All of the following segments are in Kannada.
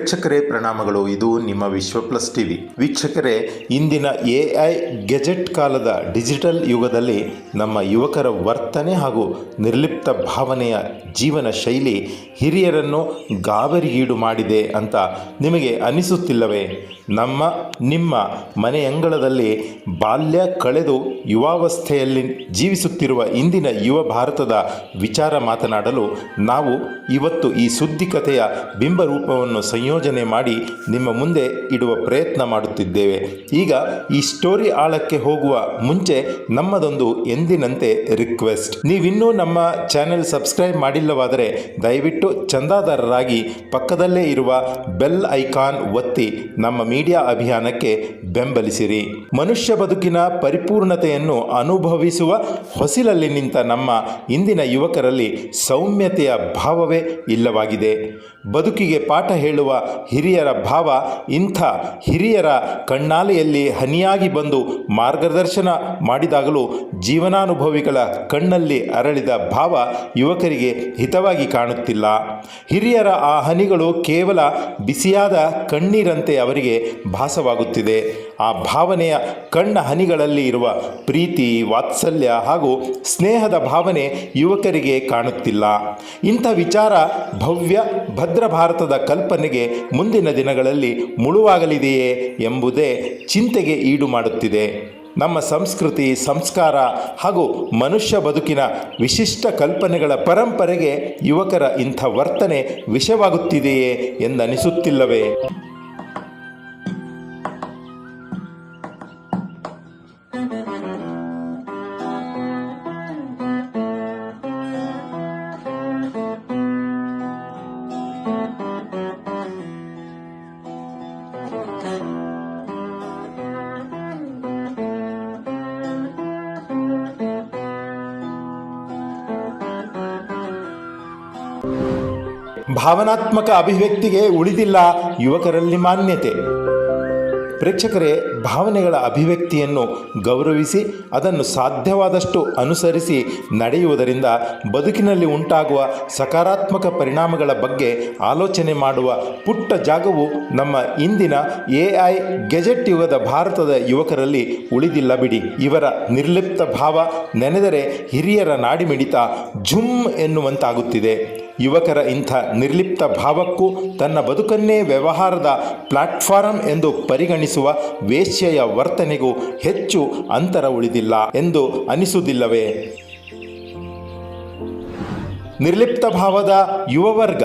ಪ್ರೇಕ್ಷಕರೇ ಪ್ರಣಾಮಗಳು. ಇದು ನಿಮ್ಮ ವಿಶ್ವ ಪ್ಲಸ್ ಟಿವಿ. ವೀಕ್ಷಕರೇ, ಇಂದಿನ ಎ ಐ ಗೆಜೆಟ್ ಕಾಲದ ಡಿಜಿಟಲ್ ಯುಗದಲ್ಲಿ ನಮ್ಮ ಯುವಕರ ವರ್ತನೆ ಹಾಗೂ ನಿರ್ಲಿಪ್ತ ಭಾವನೆಯ ಜೀವನ ಶೈಲಿ ಹಿರಿಯರನ್ನು ಗಾಬರಿಗೀಡು ಮಾಡಿದೆ ಅಂತ ನಿಮಗೆ ಅನಿಸುತ್ತಿಲ್ಲವೇ? ನಮ್ಮ, ನಿಮ್ಮ ಮನೆಯಂಗಳದಲ್ಲಿ ಬಾಲ್ಯ ಕಳೆದು ಯುವಾವಸ್ಥೆಯಲ್ಲಿ ಜೀವಿಸುತ್ತಿರುವ ಇಂದಿನ ಯುವ ಭಾರತದ ವಿಚಾರ ಮಾತನಾಡಲು ನಾವು ಇವತ್ತು ಈ ಸುದ್ದಿ ಕಥೆಯ ಬಿಂಬರೂಪವನ್ನು ಸಂಯೋಜನೆ ಮಾಡಿ ನಿಮ್ಮ ಮುಂದೆ ಇಡುವ ಪ್ರಯತ್ನ ಮಾಡುತ್ತಿದ್ದೇವೆ. ಈಗ ಈ ಸ್ಟೋರಿ ಆಳಕ್ಕೆ ಹೋಗುವ ಮುಂಚೆ ನಮ್ಮದೊಂದು ಎಂದಿನಂತೆ ರಿಕ್ವೆಸ್ಟ್ ನೀವಿನ್ನೂ ನಮ್ಮ ಚಾನೆಲ್ ಸಬ್ಸ್ಕ್ರೈಬ್ ಮಾಡಿಲ್ಲವಾದರೆ ದಯವಿಟ್ಟು ಚಂದಾದಾರರಾಗಿ ಪಕ್ಕದಲ್ಲೇ ಇರುವ ಬೆಲ್ ಐಕಾನ್ ಒತ್ತಿ ನಮ್ಮ ಮೀಡಿಯಾ ಅಭಿಯಾನಕ್ಕೆ ಬೆಂಬಲಿಸಿರಿ. ಮನುಷ್ಯ ಬದುಕಿನ ಪರಿಪೂರ್ಣತೆಯನ್ನು ಅನುಭವಿಸುವ ಹೊಸಿಲಲ್ಲಿ ನಿಂತ ನಮ್ಮ ಇಂದಿನ ಯುವಕರಲ್ಲಿ ಸೌಮ್ಯತೆಯ ಭಾವವೇ ಇಲ್ಲವಾಗಿದೆ. ಬದುಕಿಗೆ ಪಾಠ ಹೇಳುವ ಹಿರಿಯರ ಭಾವ ಇಂಥ ಹಿರಿಯರ ಕಣ್ಣಾಲೆಯಲ್ಲಿ ಹನಿಯಾಗಿ ಬಂದು ಮಾರ್ಗದರ್ಶನ ಮಾಡಿದಾಗಲೂ ಜೀವನಾನುಭವಿಗಳ ಕಣ್ಣಲ್ಲಿ ಅರಳಿದ ಭಾವ ಯುವಕರಿಗೆ ಹಿತವಾಗಿ ಕಾಣುತ್ತಿಲ್ಲ. ಹಿರಿಯರ ಆ ಹನಿಗಳು ಕೇವಲ ಬಿಸಿಯಾದ ಕಣ್ಣೀರಂತೆ ಅವರಿಗೆ ಭಾಸವಾಗುತ್ತಿದೆ. ಆ ಭಾವನೆಯ ಕಣ್ಣ ಹನಿಗಳಲ್ಲಿ ಇರುವ ಪ್ರೀತಿ, ವಾತ್ಸಲ್ಯ ಹಾಗೂ ಸ್ನೇಹದ ಭಾವನೆ ಯುವಕರಿಗೆ ಕಾಣುತ್ತಿಲ್ಲ. ಇಂಥ ವಿಚಾರ ಭವ್ಯ ಭದ್ರ ಭಾರತದ ಕಲ್ಪನೆಗೆ ಮುಂದಿನ ದಿನಗಳಲ್ಲಿ ಮುಳುವಾಗಲಿದೆಯೇ ಎಂಬುದೇ ಚಿಂತೆಗೆ ಈಡು ಮಾಡುತ್ತಿದೆ. ನಮ್ಮ ಸಂಸ್ಕೃತಿ, ಸಂಸ್ಕಾರ ಹಾಗೂ ಮನುಷ್ಯ ಬದುಕಿನ ವಿಶಿಷ್ಟ ಕಲ್ಪನೆಗಳ ಪರಂಪರೆಗೆ ಯುವಕರ ಇಂಥ ವರ್ತನೆ ವಿಷವಾಗುತ್ತಿದೆಯೇ ಎಂದನಿಸುತ್ತಿಲ್ಲವೇ? ಭಾವನಾತ್ಮಕ ಅಭಿವ್ಯಕ್ತಿಗೆ ಉಳಿದಿಲ್ಲ ಯುವಕರಲ್ಲಿ ಮಾನ್ಯತೆ. ಪ್ರೇಕ್ಷಕರೇ, ಭಾವನೆಗಳ ಅಭಿವ್ಯಕ್ತಿಯನ್ನು ಗೌರವಿಸಿ, ಅದನ್ನು ಸಾಧ್ಯವಾದಷ್ಟು ಅನುಸರಿಸಿ ನಡೆಯುವುದರಿಂದ ಬದುಕಿನಲ್ಲಿ ಉಂಟಾಗುವ ಸಕಾರಾತ್ಮಕ ಪರಿಣಾಮಗಳ ಬಗ್ಗೆ ಆಲೋಚನೆ ಮಾಡುವ ಪುಟ್ಟ ಜಾಗವು ನಮ್ಮ ಇಂದಿನ ಎ ಐ ಗೆಜೆಟ್ ಯುಗದ ಭಾರತದ ಯುವಕರಲ್ಲಿ ಉಳಿದಿಲ್ಲ ಬಿಡಿ. ಇವರ ನಿರ್ಲಿಪ್ತ ಭಾವ ನೆನೆದರೆ ಹಿರಿಯರ ನಾಡಿಮಿಡಿತ ಝುಮ್ ಎನ್ನುವಂತಾಗುತ್ತಿದೆ. ಯುವಕರ ಇಂಥ ನಿರ್ಲಿಪ್ತ ಭಾವಕ್ಕೂ ತನ್ನ ಬದುಕನ್ನೇ ವ್ಯವಹಾರದ ಪ್ಲಾಟ್ಫಾರಂ ಎಂದು ಪರಿಗಣಿಸುವ ವೇಶ್ಯೆಯ ವರ್ತನೆಗೂ ಹೆಚ್ಚು ಅಂತರ ಉಳಿದಿಲ್ಲ ಎಂದು ಅನಿಸುವುದಿಲ್ಲವೇ? ನಿರ್ಲಿಪ್ತ ಭಾವದ ಯುವವರ್ಗ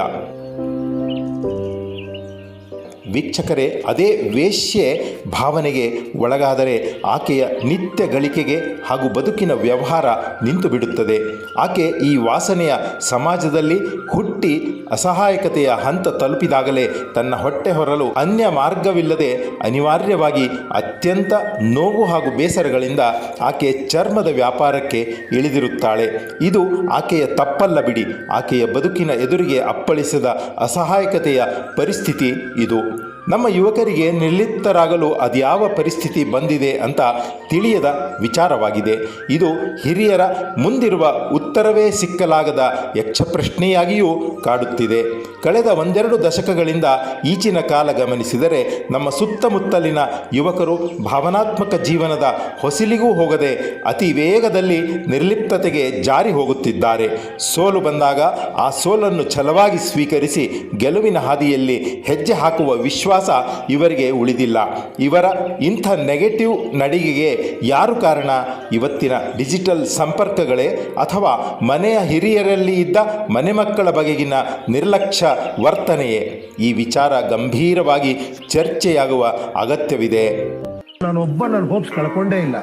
ವೀಕ್ಷಕರೇ, ಅದೇ ವೇಶ್ಯೆ ಭಾವನೆಗೆ ಒಳಗಾದರೆ ಆಕೆಯ ನಿತ್ಯ ಗಳಿಕೆಗೆ ಹಾಗೂ ಬದುಕಿನ ವ್ಯವಹಾರ ನಿಂತು ಬಿಡುತ್ತದೆ ಆಕೆ ಈ ವಾಸನೆಯ ಸಮಾಜದಲ್ಲಿ ಹುಟ್ಟಿ ಅಸಹಾಯಕತೆಯ ಹಂತ ತಲುಪಿದಾಗಲೇ ತನ್ನ ಹೊಟ್ಟೆ ಹೊರಲು ಅನ್ಯ ಮಾರ್ಗವಿಲ್ಲದೆ ಅನಿವಾರ್ಯವಾಗಿ ಅತ್ಯಂತ ನೋವು ಹಾಗೂ ಬೇಸರಗಳಿಂದ ಆಕೆ ಚರ್ಮದ ವ್ಯಾಪಾರಕ್ಕೆ ಇಳಿದಿರುತ್ತಾಳೆ. ಇದು ಆಕೆಯ ತಪ್ಪಲ್ಲ ಬಿಡಿ. ಆಕೆಯ ಬದುಕಿನ ಎದುರಿಗೆ ಅಪ್ಪಳಿಸಿದ ಅಸಹಾಯಕತೆಯ ಪರಿಸ್ಥಿತಿ ಇದು. ನಮ್ಮ ಯುವಕರಿಗೆ ನಿರ್ಲಿಪ್ತರಾಗಲು ಅದ್ಯಾವ ಪರಿಸ್ಥಿತಿ ಬಂದಿದೆ ಅಂತ ತಿಳಿಯದ ವಿಚಾರವಾಗಿದೆ. ಇದು ಹಿರಿಯರ ಮುಂದಿರುವ ಉತ್ತರವೇ ಸಿಕ್ಕಲಾಗದ ಯಕ್ಷಪ್ರಶ್ನೆಯಾಗಿಯೂ ಕಾಡುತ್ತಿದೆ. ಕಳೆದ ಒಂದೆರಡು ದಶಕಗಳಿಂದ ಈಚಿನ ಕಾಲ ಗಮನಿಸಿದರೆ ನಮ್ಮ ಸುತ್ತಮುತ್ತಲಿನ ಯುವಕರು ಭಾವನಾತ್ಮಕ ಜೀವನದ ಹೊಸಿಲಿಗೂ ಹೋಗದೆ ಅತಿ ವೇಗದಲ್ಲಿ ನಿರ್ಲಿಪ್ತತೆಗೆ ಜಾರಿ ಹೋಗುತ್ತಿದ್ದಾರೆ. ಸೋಲು ಬಂದಾಗ ಆ ಸೋಲನ್ನು ಛಲವಾಗಿ ಸ್ವೀಕರಿಸಿ ಗೆಲುವಿನ ಹಾದಿಯಲ್ಲಿ ಹೆಜ್ಜೆ ಹಾಕುವ ವಿಶ್ವಾಸ ಇವರಿಗೆ ಉಳಿದಿಲ್ಲ. ಇವರ ಇಂಥ ನೆಗೆಟಿವ್ ನಡಿಗೆಗೆ ಯಾರು ಕಾರಣ? ಇವತ್ತಿನ ಡಿಜಿಟಲ್ ಸಂಪರ್ಕಗಳೇ ಅಥವಾ ಮನೆಯ ಹಿರಿಯರಲ್ಲಿ ಇದ್ದ ಮನೆ ಮಕ್ಕಳ ಬಗೆಗಿನ ನಿರ್ಲಕ್ಷ್ಯ ವರ್ತನೆಯೇ ಈ ವಿಚಾರ ಗಂಭೀರವಾಗಿ ಚರ್ಚೆಯಾಗುವ ಅಗತ್ಯವಿದೆ. ನಾನು ಒಬ್ಬ ನನ್ನ ಹೋಪ್ಸ್ ಕಳ್ಕೊಂಡೇ ಇಲ್ಲ.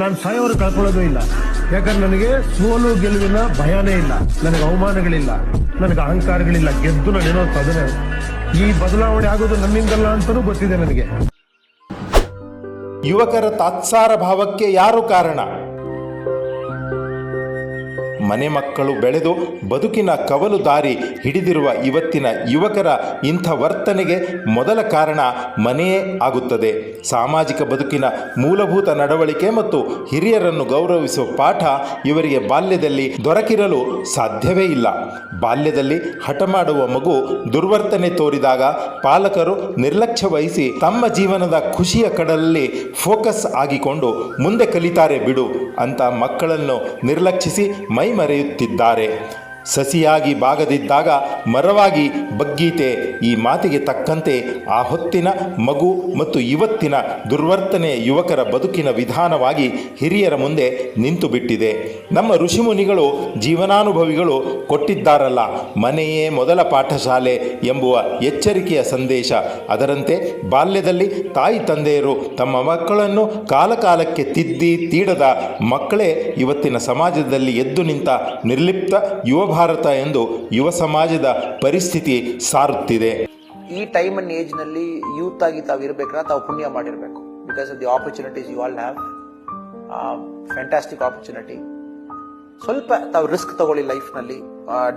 ನಾನು ಸಾಯೋರು ಕಳ್ಕೊಳ್ಳೋದು ಇಲ್ಲ. ಯಾಕಂದ್ರೆ ನನಗೆ ಸೋಲು ಗೆಲುವಿನ ಭಯನೇ ಇಲ್ಲ. ನನಗೆ ಅವಮಾನಗಳಿಲ್ಲ. ನನಗೆ ಅಹಂಕಾರಗಳಿಲ್ಲ. ಗೆದ್ದು ನಾನು ಏನೋ ಸಾಧನೆ. ಈ ಬದಲಾವಣೆ ಆಗೋದು ನನ್ನಿಂದಲ್ಲ ಅಂತಲೂ ಗೊತ್ತಿದೆ ನನಗೆ. ಯುವಕರ ತಾತ್ಸಾರ ಭಾವಕ್ಕೆ ಯಾರು ಕಾರಣ? ಮನೆ ಮಕ್ಕಳು ಬೆಳೆದು ಬದುಕಿನ ಕವಲು ದಾರಿ ಹಿಡಿದಿರುವ ಇವತ್ತಿನ ಯುವಕರ ಇಂಥ ವರ್ತನೆಗೆ ಮೊದಲ ಕಾರಣ ಮನೆಯೇ ಆಗುತ್ತದೆ. ಸಾಮಾಜಿಕ ಬದುಕಿನ ಮೂಲಭೂತ ನಡವಳಿಕೆ ಮತ್ತು ಹಿರಿಯರನ್ನು ಗೌರವಿಸುವ ಪಾಠ ಇವರಿಗೆ ಬಾಲ್ಯದಲ್ಲಿ ದೊರಕಿರಲು ಸಾಧ್ಯವೇ ಇಲ್ಲ. ಬಾಲ್ಯದಲ್ಲಿ ಹಠ ಮಾಡುವ ಮಗು ದುರ್ವರ್ತನೆ ತೋರಿದಾಗ ಪಾಲಕರು ನಿರ್ಲಕ್ಷ್ಯ ವಹಿಸಿ ತಮ್ಮ ಜೀವನದ ಖುಷಿಯ ಕಡಲಲ್ಲಿ ಫೋಕಸ್ ಆಗಿಕೊಂಡು ಮುಂದೆ ಕಲಿತಾರೆ ಬಿಡು ಅಂತ ಮಕ್ಕಳನ್ನು ನಿರ್ಲಕ್ಷಿಸಿ ಮೈಮರೆಯುತ್ತಿದ್ದಾರೆ ಸಸಿಯಾಗಿ ಬಾಗದಿದ್ದಾಗ ಮರವಾಗಿ ಬಗ್ಗೀತೆ ಈ ಮಾತಿಗೆ ತಕ್ಕಂತೆ ಆ ಹೊತ್ತಿನ ಮಗು ಮತ್ತು ಇವತ್ತಿನ ದುರ್ವರ್ತನೆಯ ಯುವಕರ ಬದುಕಿನ ವಿಧಾನವಾಗಿ ಹಿರಿಯರ ಮುಂದೆ ನಿಂತು ಬಿಟ್ಟಿದೆ ನಮ್ಮ ಋಷಿಮುನಿಗಳು ಜೀವನಾನುಭವಿಗಳು ಕೊಟ್ಟಿದ್ದಾರಲ್ಲ, ಮನೆಯೇ ಮೊದಲ ಪಾಠಶಾಲೆ ಎಂಬುವ ಎಚ್ಚರಿಕೆಯ ಸಂದೇಶ. ಅದರಂತೆ ಬಾಲ್ಯದಲ್ಲಿ ತಾಯಿ ತಂದೆಯರು ತಮ್ಮ ಮಕ್ಕಳನ್ನು ಕಾಲಕಾಲಕ್ಕೆ ತಿದ್ದಿ ತೀಡದ ಮಕ್ಕಳೇ ಇವತ್ತಿನ ಸಮಾಜದಲ್ಲಿ ಎದ್ದು ನಿಂತ ನಿರ್ಲಿಪ್ತ ಯುವ ಭಾರತ ಎಂದು ಯುವ ಸಮಾಜದ ಪರಿಸ್ಥಿತಿ ಸಾರುತ್ತಿದೆ. ಈ ಟೈಮ್ ಅಂಡ್ ಏಜ್ನಲ್ಲಿ ಯೂತ್ ಆಗಿ ತಾವು ಇರಬೇಕಾದ್ರೆ ತಾವು ಪುಣ್ಯ ಮಾಡಿರಬೇಕು. Because of the opportunities you all have fantastic opportunity ಸ್ವಲ್ಪ ತಾವು ರಿಸ್ಕ್ ತಗೊಳ್ಳಿ ಲೈಫ್ನಲ್ಲಿ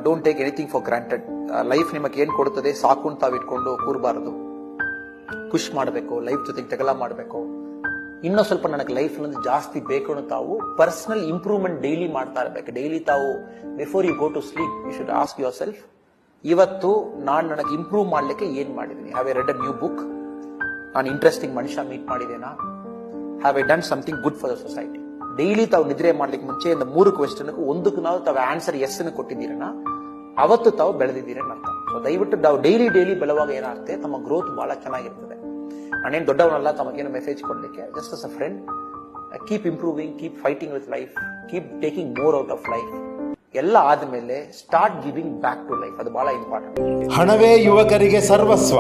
don't take anything for granted life ನಿಮಗೆ ಏನ್ ಕೊಡುತ್ತದೆ? ಸಾಕು ತಾವು ಇಟ್ಕೊಂಡು ಕೂರಬಾರದು. ಖುಷ್ ಮಾಡಬೇಕು ಲೈಫ್ ಜೊತೆಗೆ ಜಗಳ ಮಾಡಬೇಕು. ಇನ್ನೂ ಸ್ವಲ್ಪ ನನಗೆ ಲೈಫ್ನಲ್ಲಿ ಜಾಸ್ತಿ ಬೇಕು ಅನ್ನೋ ತಾವು ಪರ್ಸನಲ್ ಇಂಪ್ರೂವ್ಮೆಂಟ್ ಡೈಲಿ ಮಾಡ್ತಾ ಇರಬೇಕು. ಡೈಲಿ ತಾವು before you go to sleep you should ask yourself ಇವತ್ತು ನಾನು ನನಗೆ ಇಂಪ್ರೂವ್ ಮಾಡ್ಲಿಕ್ಕೆ ಏನ್ ಮಾಡಿದೀನಿ have I read a new book ನಾನು ಇಂಟ್ರೆಸ್ಟಿಂಗ್ ಮನುಷ್ಯ meet ಮಾಡಿದ್ದೇನಾ? Have I done something good for the society daily ತಾವು ನಿದ್ರೆ ಮಾಡ್ಲಿಕ್ಕೆ ಮುಂಚೆ ಇಂದ ಮೂರು ಕ್ವೆಶನ್ ಒಂದಕ್ಕೆ ನಾವು ತಾವು ಆನ್ಸರ್ ಎಸ್ ಅನ್ನು ಕೊಟ್ಟಿದ್ದೀರನ? ಅವತ್ತು ತಾವು ಬೆಳೆದಿದ್ದೀರ ಅಂತ ಸೊ ದಯವಿಟ್ಟು ತಾವು ಡೈಲಿ ಡೈಲಿ ಬೆಳವಾಗ ಏನಾಗುತ್ತೆ? ತಮ್ಮ ಗ್ರೋತ್ ಬಹಳ ಚೆನ್ನಾಗಿರ್ತದೆ. ನಾನೇನು ದೊಡ್ಡವನಲ್ಲ, ತಮಗೇನು ಮೆಸೇಜ್ ಕೊಡ್ಲಿಕ್ಕೆ? Just as a friend keep improving keep fighting with life keep taking more out of life ಎಲ್ಲ ಆದಮೇಲೆ start giving back to life ಅದು ಬಹಳ ಇಂಪಾರ್ಟೆಂಟ್ ಹಣವೇ ಯುವಕರಿಗೆ ಸರ್ವಸ್ವ.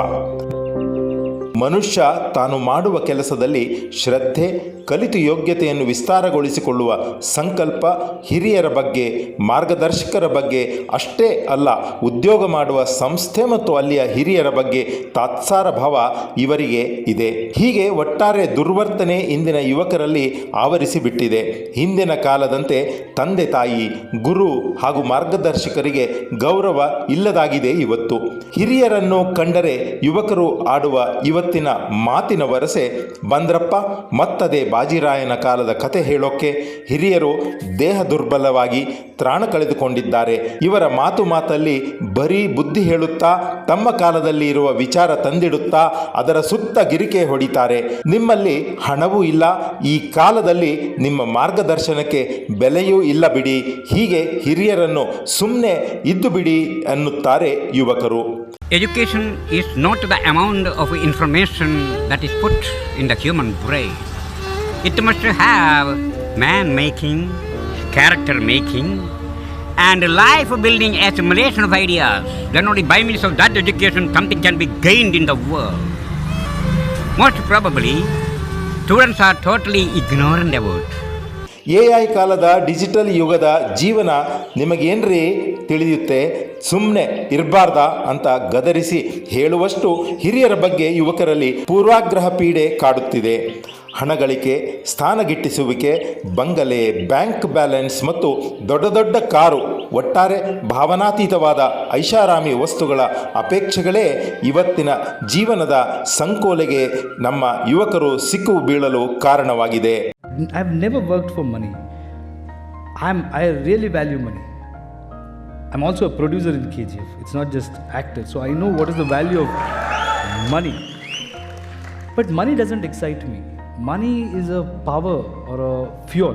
ಮನುಷ್ಯ ತಾನು ಮಾಡುವ ಕೆಲಸದಲ್ಲಿ ಶ್ರದ್ಧೆ ಕಲಿತು ಯೋಗ್ಯತೆಯನ್ನು ವಿಸ್ತಾರಗೊಳಿಸಿಕೊಳ್ಳುವ ಸಂಕಲ್ಪ ಹಿರಿಯರ ಬಗ್ಗೆ, ಮಾರ್ಗದರ್ಶಕರ ಬಗ್ಗೆ, ಅಷ್ಟೇ ಅಲ್ಲ, ಉದ್ಯೋಗ ಮಾಡುವ ಸಂಸ್ಥೆ ಮತ್ತು ಅಲ್ಲಿಯ ಹಿರಿಯರ ಬಗ್ಗೆ ತಾತ್ಸಾರ ಭಾವ ಇವರಿಗೆ ಇದೆ. ಹೀಗೆ ಒಟ್ಟಾರೆ ದುರ್ವರ್ತನೆ ಇಂದಿನ ಯುವಕರಲ್ಲಿ ಆವರಿಸಿಬಿಟ್ಟಿದೆ. ಹಿಂದಿನ ಕಾಲದಂತೆ ತಂದೆ ತಾಯಿ, ಗುರು ಹಾಗೂ ಮಾರ್ಗದರ್ಶಕರಿಗೆ ಗೌರವ ಇಲ್ಲದಾಗಿದೆ ಇವತ್ತು. ಹಿರಿಯರನ್ನು ಕಂಡರೆ ಯುವಕರು ಆಡುವ ಇವತ್ತಿನ ಮಾತಿನ ವರಸೆ ಬಂದ್ರಪ್ಪ, ಮತ್ತದೇ ಬಾಜಿರಾಯನ ಕಾಲದ ಕತೆ ಹೇಳೋಕ್ಕೆ ಹಿರಿಯರು ದೇಹ ದುರ್ಬಲವಾಗಿ ತ್ರಾಣ ಕಳೆದುಕೊಂಡಿದ್ದಾರೆ. ಇವರ ಮಾತು ಮಾತಲ್ಲಿ ಬರೀ ಬುದ್ಧಿ ಹೇಳುತ್ತಾ, ತಮ್ಮ ಕಾಲದಲ್ಲಿ ಇರುವ ವಿಚಾರ ತಂದಿಡುತ್ತಾ, ಅದರ ಸುತ್ತ ಗಿರಿಕೆ ಹೊಡಿತಾರೆ. ನಿಮ್ಮಲ್ಲಿ ಹಣವೂ ಇಲ್ಲ, ಈ ಕಾಲದಲ್ಲಿ ನಿಮ್ಮ ಮಾರ್ಗದರ್ಶನಕ್ಕೆ ಬೆಲೆಯೂ ಇಲ್ಲ ಬಿಡಿ. ಹೀಗೆ ಹಿರಿಯರನ್ನು ಸುಮ್ಮನೆ ಇದ್ದು ಬಿಡಿ ಅನ್ನುತ್ತಾರೆ ಯುವಕರು. Education is not the amount of information that is put in the human brain. It must have man making, character making, and life building assimilation of ideas. Then only by means of that education something can be gained in the world. Most probably, students are totally ignorant about. A I ಕಾಲದ ಡಿಜಿಟಲ್ ಯುಗದ ಜೀವನ ನಿಮಗೇನ್ರಿ ತಿಳಿಯುತ್ತೆ? ಸುಮ್ಮನೆ ಇರಬಾರ್ದ ಅಂತ ಗದರಿಸಿ ಹೇಳುವಷ್ಟು ಹಿರಿಯರ ಬಗ್ಗೆ ಯುವಕರಲ್ಲಿ ಪೂರ್ವಾಗ್ರಹ ಪೀಡೆ ಕಾಡುತ್ತಿದೆ. ಹಣಗಳಿಕೆ, ಸ್ಥಾನಗಿಟ್ಟಿಸುವಿಕೆ, ಬಂಗಲೆ, ಬ್ಯಾಂಕ್ ಬ್ಯಾಲೆನ್ಸ್ ಮತ್ತು ದೊಡ್ಡ ದೊಡ್ಡ ಕಾರು, ಒಟ್ಟಾರೆ ಭಾವನಾತೀತವಾದ ಐಷಾರಾಮಿ ವಸ್ತುಗಳ ಅಪೇಕ್ಷೆಗಳೇ ಇವತ್ತಿನ ಜೀವನದ ಸಂಕೋಲೆಗೆ ನಮ್ಮ ಯುವಕರು ಸಿಕ್ಕು ಬೀಳಲು ಕಾರಣವಾಗಿದೆ. I've never worked for money. I'm I really value money. I'm also a producer in KGF. It's not just actor. So I know what is the value of money. But money doesn't excite me. Money is a power or a fuel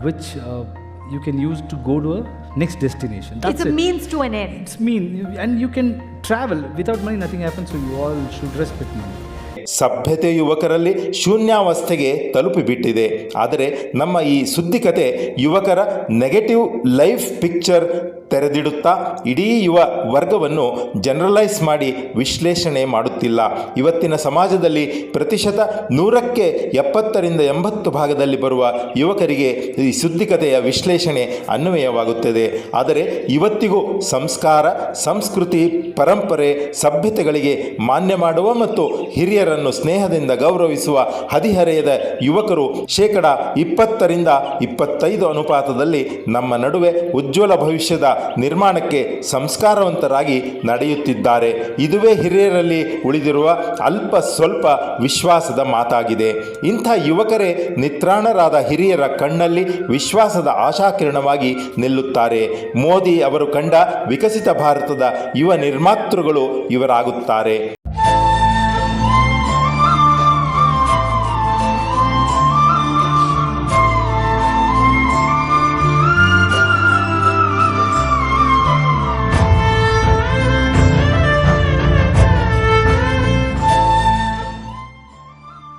which uh, you can use to go to a next destination. That's it's a it. means to an end. It's mean and you can travel without money nothing happens so you all should respect money. ಸಭ್ಯತೆ ಯುವಕರಲ್ಲಿ ಶೂನ್ಯಾವಸ್ಥೆಗೆ ತಲುಪಿಬಿಟ್ಟಿದೆ. ಆದರೆ ನಮ್ಮ ಈ ಸುದ್ದಿ ಕತೆ ಯುವಕರ ನೆಗೆಟಿವ್ ಲೈಫ್ ಪಿಕ್ಚರ್ ತೆರೆದಿಡುತ್ತಾ ಇಡೀ ಯುವ ವರ್ಗವನ್ನು ಜನರಲೈಸ್ ಮಾಡಿ ವಿಶ್ಲೇಷಣೆ ಮಾಡುತ್ತಿಲ್ಲ. ಇವತ್ತಿನ ಸಮಾಜದಲ್ಲಿ ಪ್ರತಿಶತ ನೂರಕ್ಕೆ ಎಪ್ಪತ್ತರಿಂದ ಎಂಬತ್ತು ಭಾಗದಲ್ಲಿ ಬರುವ ಯುವಕರಿಗೆ ಈ ಸುದ್ದಿಕತೆಯ ವಿಶ್ಲೇಷಣೆ ಅನ್ವಯವಾಗುತ್ತದೆ. ಆದರೆ ಇವತ್ತಿಗೂ ಸಂಸ್ಕಾರ, ಸಂಸ್ಕೃತಿ, ಪರಂಪರೆ, ಸಭ್ಯತೆಗಳಿಗೆ ಮಾನ್ಯ ಮಾಡುವ ಮತ್ತು ಹಿರಿಯರನ್ನು ಸ್ನೇಹದಿಂದ ಗೌರವಿಸುವ ಹದಿಹರೆಯದ ಯುವಕರು ಶೇಕಡ ಇಪ್ಪತ್ತರಿಂದ ಇಪ್ಪತ್ತೈದು ಅನುಪಾತದಲ್ಲಿ ನಮ್ಮ ನಡುವೆ ಉಜ್ವಲ ಭವಿಷ್ಯದ ನಿರ್ಮಾಣಕ್ಕೆ ಸಂಸ್ಕಾರವಂತರಾಗಿ ನಡೆಯುತ್ತಿದ್ದಾರೆ. ಇದುವೇ ಹಿರಿಯರಲ್ಲಿ ಉಳಿದಿರುವ ಅಲ್ಪ ಸ್ವಲ್ಪ ವಿಶ್ವಾಸದ ಮಾತಾಗಿದೆ. ಇಂಥ ಯುವಕರೇ ನಿತ್ರಾಣರಾದ ಹಿರಿಯರ ಕಣ್ಣಲ್ಲಿ ವಿಶ್ವಾಸದ ಆಶಾಕಿರಣವಾಗಿ ನಿಲ್ಲುತ್ತಾರೆ. ಮೋದಿ ಅವರು ಕಂಡ ವಿಕಸಿತ ಭಾರತದ ಯುವ ನಿರ್ಮಾತೃಗಳು ಇವರಾಗುತ್ತಾರೆ.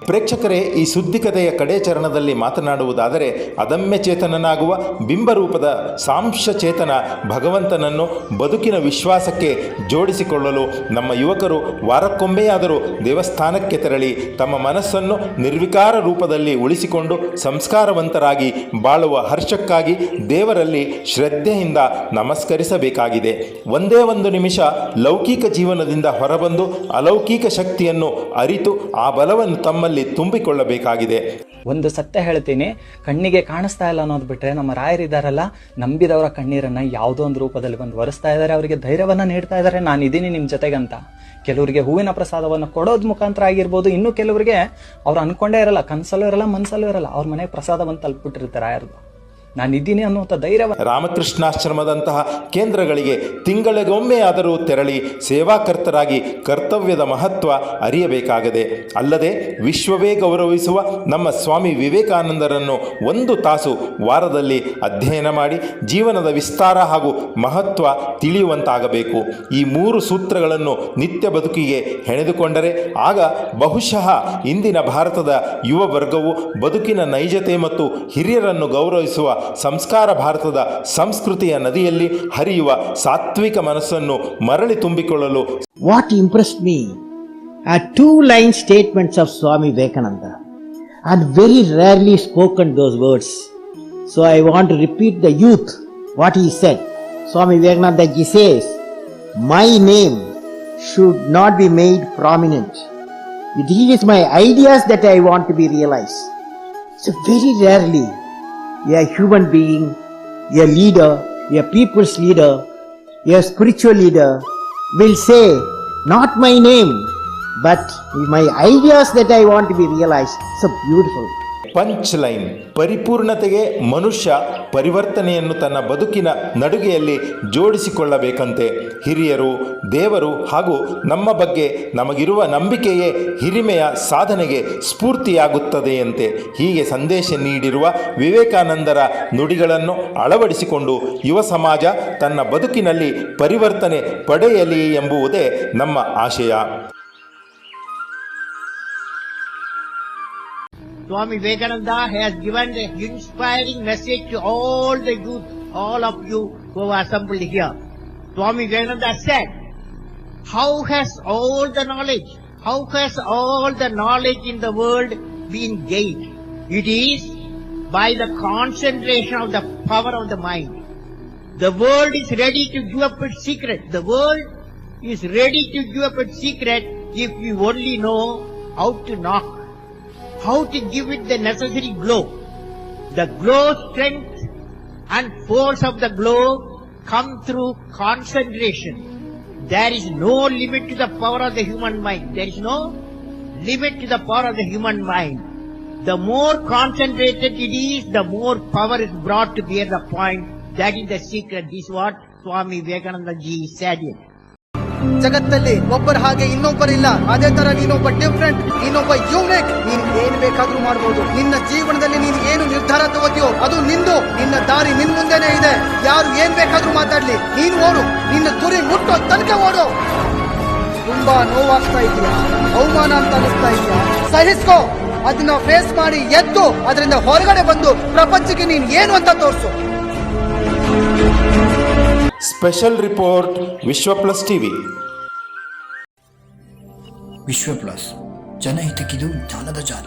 ಪ್ರೇಕ್ಷಕರೇ, ಈ ಸುದ್ದಿಕತೆಯ ಕಡೆ ಚರಣದಲ್ಲಿ ಮಾತನಾಡುವುದಾದರೆ ಅದಮ್ಯ ಚೇತನನಾಗುವ ಬಿಂಬರೂಪದ ಸಾಂಶ ಚೇತನ ಭಗವಂತನನ್ನು ಬದುಕಿನ ವಿಶ್ವಾಸಕ್ಕೆ ಜೋಡಿಸಿಕೊಳ್ಳಲು ನಮ್ಮ ಯುವಕರು ವಾರಕ್ಕೊಮ್ಮೆಯಾದರೂ ದೇವಸ್ಥಾನಕ್ಕೆ ತೆರಳಿ ತಮ್ಮ ಮನಸ್ಸನ್ನು ನಿರ್ವಿಕಾರ ರೂಪದಲ್ಲಿ ಉಳಿಸಿಕೊಂಡು ಸಂಸ್ಕಾರವಂತರಾಗಿ ಬಾಳುವ ಹರ್ಷಕ್ಕಾಗಿ ದೇವರಲ್ಲಿ ಶ್ರದ್ಧೆಯಿಂದ ನಮಸ್ಕರಿಸಬೇಕಾಗಿದೆ. ಒಂದೇ ಒಂದು ನಿಮಿಷ ಲೌಕಿಕ ಜೀವನದಿಂದ ಹೊರಬಂದು ಅಲೌಕಿಕ ಶಕ್ತಿಯನ್ನು ಅರಿತು ಆ ಬಲವನ್ನು ತಮ್ಮಲ್ಲಿ ತುಂಬಿಕೊಳ್ಳಬೇಕಾಗಿದೆ. ಒಂದು ಸತ್ಯ ಹೇಳ್ತೀನಿ, ಕಣ್ಣಿಗೆ ಕಾಣಿಸ್ತಾ ಇಲ್ಲ ಅನ್ನೋದು ಬಿಟ್ಟರೆ ನಮ್ಮ ರಾಯರಿದ್ದಾರಲ್ಲ ನಂಬಿದವರ ಕಣ್ಣೀರನ್ನ ಯಾವುದೋ ಒಂದು ರೂಪದಲ್ಲಿ ಬಂದು ಒರೆಸ್ತಾ ಇದ್ದಾರೆ ಅವರಿಗೆ ಧೈರ್ಯವನ್ನ ನೀಡ್ತಾ ಇದ್ದಾರೆ ನಾನು ಇದ್ದೀನಿ ನಿಮ್ಮ ಜೊತೆಗಂತ. ಕೆಲವರಿಗೆ ಹೂವಿನ ಪ್ರಸಾದವನ್ನು ಕೊಡೋದ್ ಮುಖಾಂತರ ಆಗಿರ್ಬೋದು, ಇನ್ನು ಕೆಲವರಿಗೆ ಅವ್ರು ಅನ್ಕೊಂಡೇ ಇರಲ್ಲ, ಕನಸಲ್ಲೂ ಇರಲ್ಲ, ಮನ್ಸಲ್ಲೂ ಇರಲ್ಲ, ಅವ್ರ ಮನೆಗೆ ಪ್ರಸಾದವನ್ನು ತಲುಪಿಟ್ಟಿರ್ತಾರೆ ರಾಯರ್ದು. ನಾನು ಇದ್ದೀನಿ ಅನ್ನುವಂಥ ಧೈರ್ಯ ರಾಮಕೃಷ್ಣಾಶ್ರಮದಂತಹ ಕೇಂದ್ರಗಳಿಗೆ ತಿಂಗಳಿಗೊಮ್ಮೆ ಆದರೂ ತೆರಳಿ ಸೇವಾಕರ್ತರಾಗಿ ಕರ್ತವ್ಯದ ಮಹತ್ವ ಅರಿಯಬೇಕಾಗದೆ, ಅಲ್ಲದೆ ವಿಶ್ವವೇ ಗೌರವಿಸುವ ನಮ್ಮ ಸ್ವಾಮಿ ವಿವೇಕಾನಂದರನ್ನು ಒಂದು ತಾಸು ವಾರದಲ್ಲಿ ಅಧ್ಯಯನ ಮಾಡಿ ಜೀವನದ ವಿಸ್ತಾರ ಹಾಗೂ ಮಹತ್ವ ತಿಳಿಯುವಂತಾಗಬೇಕು. ಈ ಮೂರು ಸೂತ್ರಗಳನ್ನು ನಿತ್ಯ ಬದುಕಿಗೆ ಹೆಣೆದುಕೊಂಡರೆ ಆಗ ಬಹುಶಃ ಇಂದಿನ ಭಾರತದ ಯುವ ವರ್ಗವು ಬದುಕಿನ ನೈಜತೆ ಮತ್ತು ಹಿರಿಯರನ್ನು ಗೌರವಿಸುವ ಸಂಸ್ಕಾರ ಭಾರತದ ಸಂಸ್ಕೃತಿಯ ನದಿಯಲ್ಲಿ ಹರಿಯುವ ಸಾತ್ವಿಕ ಮನಸ್ಸನ್ನು ಮರಳಿ ತುಂಬಿಕೊಳ್ಳಲು What impressed me are two line statements of Swami Vivekananda and very rarely spoken those words. So I want to repeat the youth what he said. Swami Vivekananda ji says, My name should not be made prominent. It is my ideas that I want to be realized. So very rarely a human being, a leader, a people's leader, a spiritual leader will say, not my name, but my ideas that I want to be realized. So beautiful. Punch line. ಪರಿಪೂರ್ಣತೆಗೆ ಮನುಷ್ಯ ಪರಿವರ್ತನೆಯನ್ನು ತನ್ನ ಬದುಕಿನ ನಡುಗೆಯಲ್ಲಿ ಜೋಡಿಸಿಕೊಳ್ಳಬೇಕಂತೆ. ಹಿರಿಯರು, ದೇವರು ಹಾಗೂ ನಮ್ಮ ಬಗ್ಗೆ ನಮಗಿರುವ ನಂಬಿಕೆಯೇ ಹಿರಿಮೆಯ ಸಾಧನೆಗೆ ಸ್ಫೂರ್ತಿಯಾಗುತ್ತದೆಯಂತೆ. ಹೀಗೆ ಸಂದೇಶ ನೀಡಿರುವ ವಿವೇಕಾನಂದರ ನುಡಿಗಳನ್ನು ಅಳವಡಿಸಿಕೊಂಡು ಯುವ ಸಮಾಜ ತನ್ನ ಬದುಕಿನಲ್ಲಿ ಪರಿವರ್ತನೆ ಪಡೆಯಲಿ ಎಂಬುವುದೇ ನಮ್ಮ ಆಶಯ. Swami Vivekananda has given the inspiring message to all the youth, all of you who are assembled here. Swami Vivekananda said, How has all the knowledge, how has all the knowledge in the world been gained? It is by the concentration of the power of the mind. The world is ready to give up its secret. The world is ready to give up its secret if we only know how to knock how to give it the necessary glow. The glow strength and force of the glow come through concentration. There is no limit to the power of the human mind. There is no limit to the power of the human mind. The more concentrated it is, the more power is brought to bear the point. That is the secret. This is what Swami Vivekananda ji said it. ಜಗತ್ತಲ್ಲಿ ಒಬ್ಬರ ಹಾಗೆ ಇನ್ನೊಬ್ಬರಿಲ್ಲ ಅದೇ ತರ ನೀನೊಬ್ಬ ಡಿಫ್ರೆಂಟ್ ನೀನೊಬ್ಬ ಯೂನಿಕ್ ನೀನ್ ಏನ್ ಬೇಕಾದ್ರೂ ಮಾಡಬಹುದು ನಿನ್ನ ಜೀವನದಲ್ಲಿ ನೀನು ಏನು ನಿರ್ಧಾರ ತಗೋತೀಯೋ ಅದು ನಿಂದು. ನಿನ್ನ ದಾರಿ ನಿನ್ ಮುಂದೆನೆ ಇದೆ. ಯಾರು ಏನ್ ಬೇಕಾದ್ರೂ ಮಾತಾಡ್ಲಿ. ನೀನು ಓಡು. ನಿನ್ನ ತುರಿ ಮುಟ್ಟೋ ತನಕ ಓಡು. ತುಂಬಾ ನೋವಾಗ್ತಾ ಇದೆಯಾ? ಅವಮಾನ ಅಂತ ಅನಿಸ್ತಾ ಇದೆಯಾ? ಸಹಿಸ್ಕೋ. ಅದನ್ನ ಫೇಸ್ ಮಾಡಿ ಎದ್ದು, ಅದರಿಂದ ಹೊರಗಡೆ ಬಂದು ಪ್ರಪಂಚಕ್ಕೆ ನೀನ್ ಏನು ಅಂತ ತೋರಿಸು. Special report Vishwa plus TV Vishwa plus ಜನಹಿತಕ್ಕಿದು ಜ್ಞಾನದ ಜಾಲ